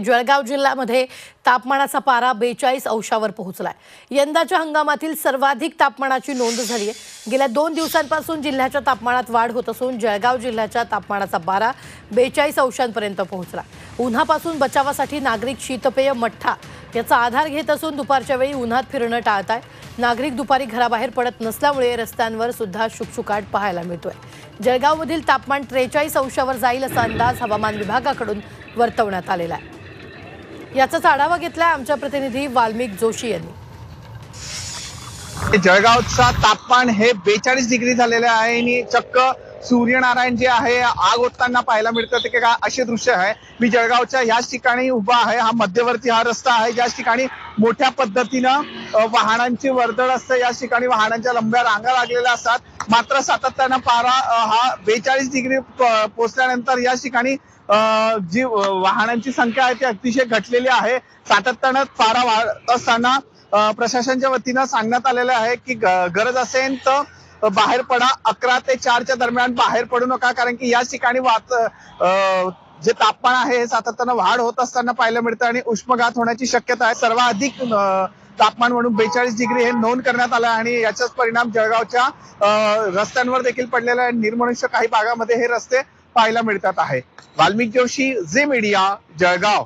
जळगाव जिल्ह्यामध्ये तापमानाचा पारा बेचाळीस अंशावर पोहोचलाय. यंदाच्या हंगामातील सर्वाधिक तापमानाची नोंद झाली आहे. गेल्या दोन दिवसांपासून जिल्ह्याच्या तापमानात वाढ होत असून जळगाव जिल्ह्याच्या तापमानाचा पारा बेचाळीस अंशांपर्यंत पोहोचला. उन्हापासून बचावासाठी नागरिक शीतपेय मठ्ठा याचा आधार घेत असून दुपारच्या वेळी उन्हात फिरणं टाळत आहे नागरिक दुपारी घराबाहेर पडत नसल्यामुळे रस्त्यांवर सुद्धा शुकशुकाट पाहायला मिळतोय. जळगावमधील तापमान त्रेचाळीस अंशावर जाईल असा अंदाज हवामान विभागाकडून वर्तवण्यात आलेला आहे. याचाच आढावा घेतलाय आमच्या प्रतिनिधी वाल्मिक जोशी यांनी. जळगावचा तापमान हे बेचाळीस डिग्री झालेले आहे आणि चक्क सूर्यनारायण जे आहे आग ओतताना पाहायला मिळतं ते का असे दृश्य आहे. मी जळगावच्या ह्याच ठिकाणी उभा आहे हा मध्यवर्ती हा रस्ता आहे ज्याच ठिकाणी मोठ्या पद्धतीनं वाहनांची वर्दळ असते याच ठिकाणी वाहनांच्या लंब्या रांगा लागलेल्या असतात. मात्र सातत्यानं पारा हा बेचाळीस डिग्री पोहोचल्यानंतर या ठिकाणी जी वाहनांची संख्या आहे ती अतिशय घटलेली आहे. सातत्यानं पारा वाढत असताना प्रशासनच्या वतीनं सांगण्यात आलेलं आहे की गरज असेल तर बाहेर पडा. अकरा ते चारच्या दरम्यान बाहेर पडू नका कारण की याच ठिकाणी वात जे तापमान आहे हे सातत्यानं वाढ होत असताना पाहायला मिळतं आणि उष्मघात होण्याची शक्यता आहे. सर्वाधिक तापमान म्हणून बेचाळीस डिग्री हे नोंद करण्यात आलं आणि याचाच परिणाम जळगावच्या रस्त्यांवर देखील पडलेला आहे. निर्मनुष्य काही भागामध्ये हे रस्ते पाहायला मिळतात आहे. Valmik Joshi Zee media Jalgaon.